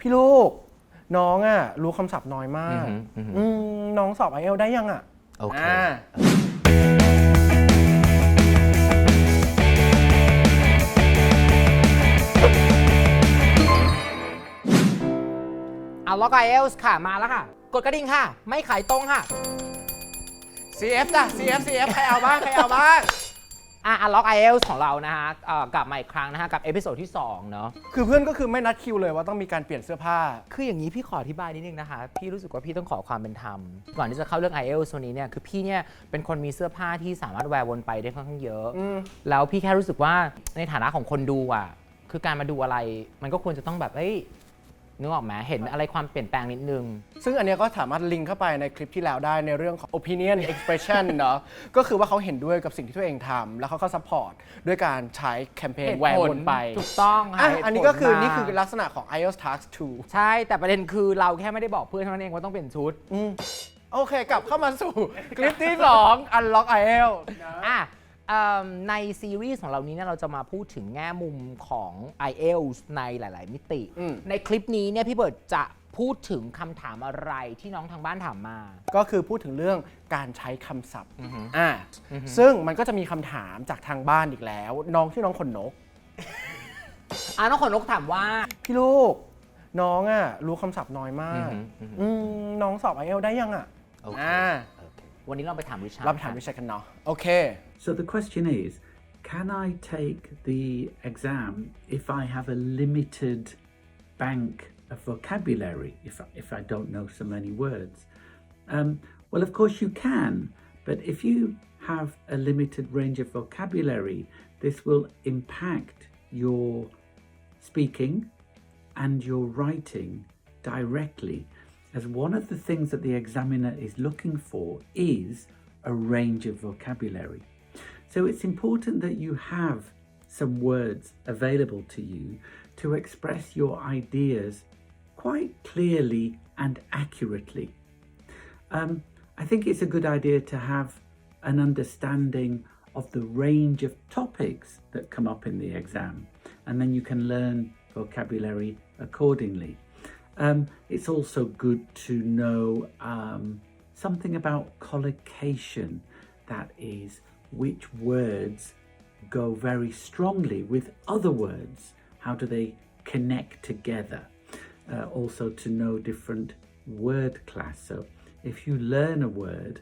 พี่ลูก น้องอะ รู้คำศัพท์น้อยมากอือหืออือหืออืมน้องสอบไอเอลได้ยังอะโอเคอ่าเอาล็อกไอเอลส์ค่ะ มาแล้วค่ะ กดกระดิ่งค่ะ ไม่ขายตรงค่ะ CF จ้ะ CF CF ใครเอาบ้าง ใครเอาบ้าง อะอัลล็อกไอเอลส์ของเรานะฮะเอ่อกลับมาอีกครั้งนะฮะกับเอพิโซดที่2เนาะคือเพื่อนก็คือไม่นัดคิวเลยว่าต้องมีการเปลี่ยนเสื้อผ้า คืออย่างนี้พี่ขออธิบายนิดนึงนะคะ พี่รู้สึกว่าพี่ต้องขอความเป็นธรรม ก่อนที่จะเข้าเรื่อง i อ l t s วันนี้เนี่ยคือพี่เนี่ยเป็นคนมีเสื้อผ้าที่สามารถแวร์วนไปได้ค่อนข้างเยอะ อืม แล้วพี่แค่รู้สึกว่าในฐานะของคนดูอะ คือการมาดูอะไรมันก็ควรจะต้องแบบเฮ้ย นึกออกไหมเห็นอะไรความเปลี่ยนแปลงนิดนึง ซึ่งอันเนี้ยก็สามารถลิงก์เข้าไปในคลิปที่แล้วได้ในเรื่องของ opinion expression เนาะก็คือว่าเขาเห็นด้วยกับสิ่งที่ตัวเองทำแล้วเขาก็ support ด้วยการใช้แคมเปญเหตุผลแหวกวนไปถูกต้องอะค่ะเหตุผลอันนี้ก็คือมา นี่คือลักษณะของ iOS Task 2 ใช่แต่ประเด็นคือเราแค่ไม่ได้บอกเพื่อนเท่านั้นเองว่าต้องเปลี่ยนชุดอืมโอเค กลับเข้ามาสู่คลิปที่ 2 Unlock IEL อะเอิ่ม ในซีรีส์ของเรานี้เนี่ยเราจะมาพูดถึงแง่มุมของ IELTS ในหลาย ๆ มิติ อืม ในคลิปนี้เนี่ยพี่เบิร์ดจะพูดถึงคำถามอะไรที่น้องทางบ้านถามมา ก็คือพูดถึงเรื่องการใช้คำศัพท์อือฮึอ่าซึ่งมันก็จะมีคำถามจากทางบ้านอีกแล้ว น้องชื่อน้องขนนก อะน้องขนนกถามว่า พี่ลูก น้องอะรู้คำศัพท์น้อยมากอือหืออือหืออืมน้องสอบ IEL ได้ยังอะโอเคอ่าวันนี้เราไปถามริชาร์ดเราไปถามวิชัยกันเนาะโอเค So the question is can I take the exam if I have a limited bank of vocabulary, if, if I don't know so many words? Um, well, of course, you can, but if you have a limited range of vocabulary, this will impact your speaking and your writing directly, as one of the things that the examiner is looking for is a range of vocabulary. So it's important that you have some words available to you to express your ideas quite clearly and accurately. Um, I think it's a good idea to have an understanding of the range of topics that come up in the exam, and then you can learn vocabulary accordingly. Um, it's also good to know um, something about collocation, that is, which words go very strongly with other words. How do they connect together? Uh, also, to know different word class. So, if you learn a word,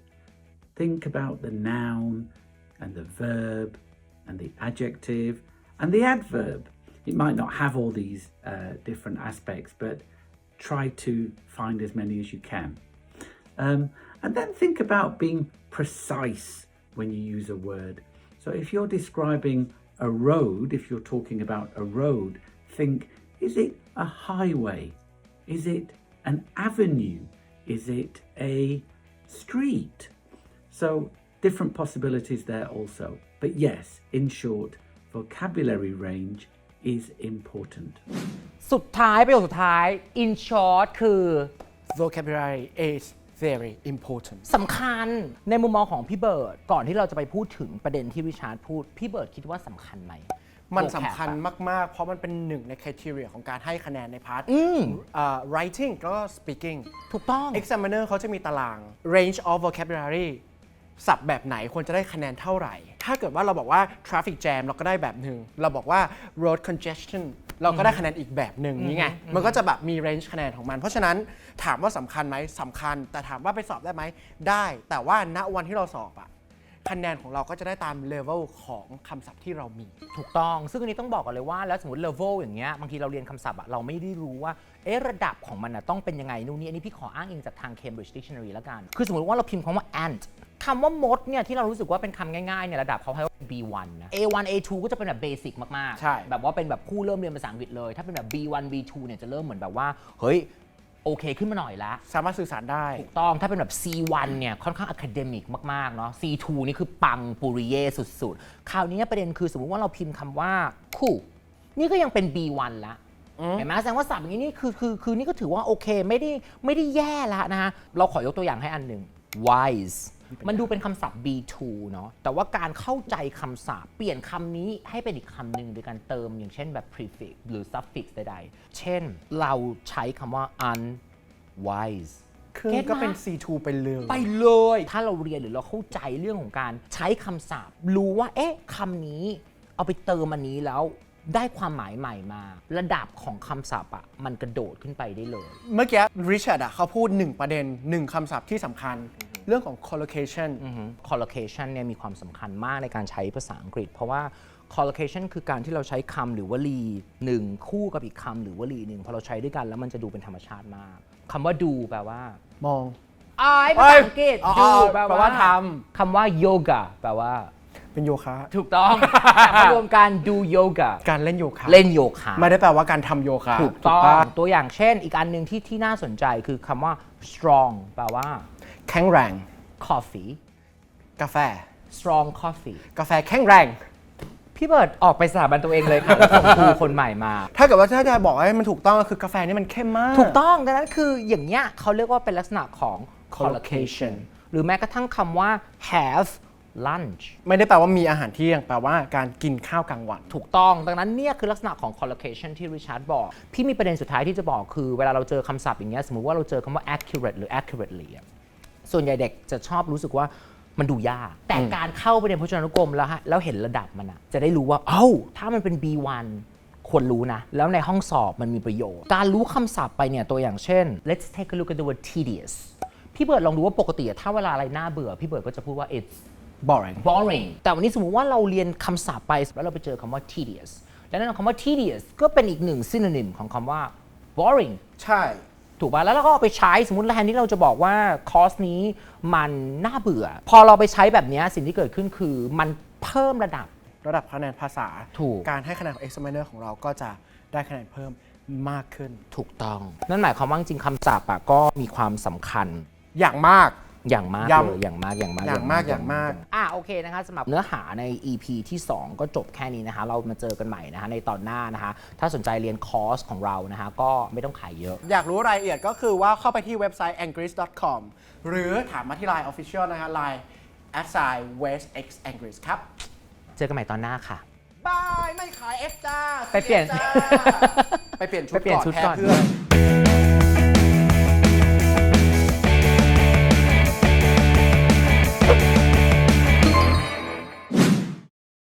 think about the noun and the verb and the adjective and the adverb. It might not have all these uh, different aspects, but try to find as many as you can. Um, and then think about being precise when you use a word. So if you're describing a road, if you're talking about a road, think is it a highway? Is it an avenue? Is it a street? So different possibilities there also. But yes, in short, vocabulary range is important. สุดท้ายประโยคสุดท้าย in short คือ vocabulary is very important สำคัญในมุมมองของพี่เบิร์ดก่อนที่เราจะไปพูดถึงประเด็นที่ริชาร์ดพูด พี่เบิร์ดคิดว่าสำคัญไหม มัน vocab สำคัญอะมาก ๆ เพราะมันเป็นหนึ่งในคุณทีเรียของการให้คะแนนในพาร์ทอืมอ่า writing ก็ speaking ถูกต้อง examiner เขาจะมีตาราง range of vocabulary ศัพท์แบบไหนควรจะได้คะแนนเท่าไหร่ ถ้าเกิดว่าเราบอกว่า traffic jam เราก็ได้แบบหนึ่ง เราบอกว่า road congestion เราก็ได้คะแนนอีกแบบหนึ่งนี่ไงมันก็จะแบบมี range คะแนนของมัน เพราะฉะนั้นถามว่าสำคัญไหมสำคัญ แต่ถามว่าไปสอบได้ไหมได้ แต่ว่าณวันที่เราสอบอะ คะแนนของเราก็จะได้ตาม level ของคำศัพท์ที่เรามี ถูกต้อง ซึ่งอันนี้ต้องบอกก่อนเลยว่า แล้วสมมติ level อย่างเงี้ย บางทีเราเรียนคำศัพท์อะเราไม่ได้รู้ว่า เอ๊ะ ระดับของมันอะต้องเป็นยังไง นู่นนี่ อันนี้พี่ขออ้างอิงจากทาง Cambridge Dictionary แล้วกัน คือสมมติว่าเราพิมพ์คำว่า ant คำว่ามดเนี่ย ที่เรารู้สึกว่าเป็นคำง่ายๆเนี่ย ระดับเขาให้ว่า B1 นะ A1 A2 ก็จะเป็นแบบเบสิกมากๆ ใช่ แบบว่าเป็นแบบผู้เริ่มเรียนภาษาอังกฤษเลย ถ้าเป็นแบบ B1 B2 เนี่ย จะเริ่มเหมือนแบบว่า เฮ้ย โอเคขึ้นมาหน่อยละ สามารถสื่อสารได้ ถูกต้องถ้าเป็นแบบ C1 เนี่ยค่อนข้างอะคาเดมิกมาก ๆ เนาะ C2 นี่คือปังปุริเย่สุด ๆ คราวนี้ประเด็นคือสมมุติว่าเราพิมพ์คำว่าคู่ นี่ก็ยังเป็น B1 ละเห็นไหมแสดงว่าศัพท์อย่างนี้นี่คือคือคือนี่ก็ถือว่าโอเคไม่ได้ไม่ได้แย่ละนะฮะ เราขอยกตัวอย่างให้อันหนึ่ง wise มันดูเป็นคำศัพท์ B2 เนาะแต่ว่าการเข้าใจคำศัพท์ เปลี่ยนคำนี้ให้เป็นอีกคำหนึ่งโดยการเติมอย่างเช่นแบบ prefix หรือ suffix ใดๆ เช่น เราใช้คำว่า unwise คือเก็ตก็เป็นไหม C2 ไปเลยไปเลย ถ้าเราเรียนหรือเราเข้าใจเรื่องของการใช้คำศัพท์ รู้ว่า เอ๊ะคำนี้ เอาไปเติมอันนี้แล้วได้ความหมายใหม่มา ระดับของคำศัพท์อะมันกระโดดขึ้นไปได้เลย เมื่อกี้ริชาร์ดอะเขาพูดหนึ่งประเด็นหนึ่งคำศัพท์ที่สำคัญ เรื่องของ collocation collocation เนี่ยมีความสำคัญมากในการใช้ภาษาอังกฤษ เพราะว่า collocation คือการที่เราใช้คำหรือวลีหนึ่งคู่กับอีกคำหรือวลีหนึ่งพอเราใช้ด้วยกันแล้วมันจะดูเป็นธรรมชาติมากคำว่าดูแปลว่ามองอายภาษาอังกฤษเอ้ยดูอ๋อแปลแปลว่าว่าทคำว่า yoga แปลว่า เป็นโยคะ ถูกต้อง แต่มารวมกันดูโยกะการเล่นโยคะเล่นโยคะไม่ได้แปลว่าการทำโยคะถูกต้องปะตัวอย่างเช่น อีกอันหนึ่งที่ที่น่าสนใจคือคำว่า strong แปลว่า แข็งแรง coffee กาแฟ strong coffee กาแฟแข็งแรง พี่เบิร์ดออกไปสถาบันตัวเองเลยค่ะแล้วส่งครูคนใหม่มา ถ้าเกิดว่าถ้าจะบอกให้มันถูกต้องก็คือกาแฟนี่มันเข้มมาก ถูกต้องดังนั้นคืออย่างเนี้ยเขาเรียกว่าเป็นลักษณะของ collocation collocation หรือแม้กระทั่งคำว่า have lunch ไม่ได้แปลว่ามีอาหารเที่ยง แปลว่าการกินข้าวกลางวัน ถูกต้อง ดังนั้นเนี่ยคือลักษณะของ collocation ที่ริชาร์ดบอก พี่มีประเด็นสุดท้ายที่จะบอกคือเวลาเราเจอคำศัพท์อย่างเงี้ยสมมุติว่าเราเจอคำว่า accurate หรือ accurately อะส่วนใหญ่เด็กจะชอบรู้สึกว่ามันดูยาก แต่การเข้าไปในพจนานุกรมแล้วฮะแล้วเห็นระดับมันอะจะได้รู้ว่าเอ้าถ้ามันเป็น B1 ควรรู้นะ แล้วในห้องสอบมันมีประโยชน์ การรู้คำศัพท์ไปเนี่ยตัวอย่างเช่น let's take a look at the word tedious พี่เบิร์ดลองดูว่าปกติอะถ้าเวลาอะไรน่าเบื่อ พี่เบิร์ดก็จะพูดว่า it's boring boring แต่วันนี้สมมุติว่าเราเรียนคำศัพท์ไปแล้วเราไปเจอคำว่า tedious และนั่นคำว่า tedious ก็เป็นอีกหนึ่ง synonym ของคำว่า boring ใช่ ถูกป่ะแล้วเราก็เอาไปใช้สมมติแทนที่เราจะบอกว่าคอร์สนี้มันน่าเบื่อ พอเราไปใช้แบบเนี้ยสิ่งที่เกิดขึ้นคือมันเพิ่มระดับ ระดับคะแนนภาษา ถูก การให้คะแนนของ examiner ของเราก็จะได้คะแนนเพิ่มมากขึ้น ถูกต้อง นั่นหมายความว่าจริงๆคำศัพท์อะก็มีความสำคัญ อย่างมาก อย่างมากย้ำเลยอย่างมากอย่างมากอย่างมากอย่างมาก อะโอเคนะคะสำหรับเนื้อหาใน EP ที่ 2 ก็จบแค่นี้นะคะ เรามาเจอกันใหม่นะคะในตอนหน้านะคะ ถ้าสนใจเรียนคอร์สของเรานะคะ ก็ไม่ต้องขายเยอะ อยากรู้รายละเอียดก็คือว่าเข้าไปที่เว็บไซต์ angris.com หรือถามมาที่ Line Official นะคะ Line a s i west x angris ครับเจอกันใหม่ตอนหน้าค่ะ บาย ไม่ขาย F จ้า ไปเปลี่ยนสีจ้าไปเปลี่ยนชุดไปเปลี่ยนก่อนชุดแทนก่อนเพื่อน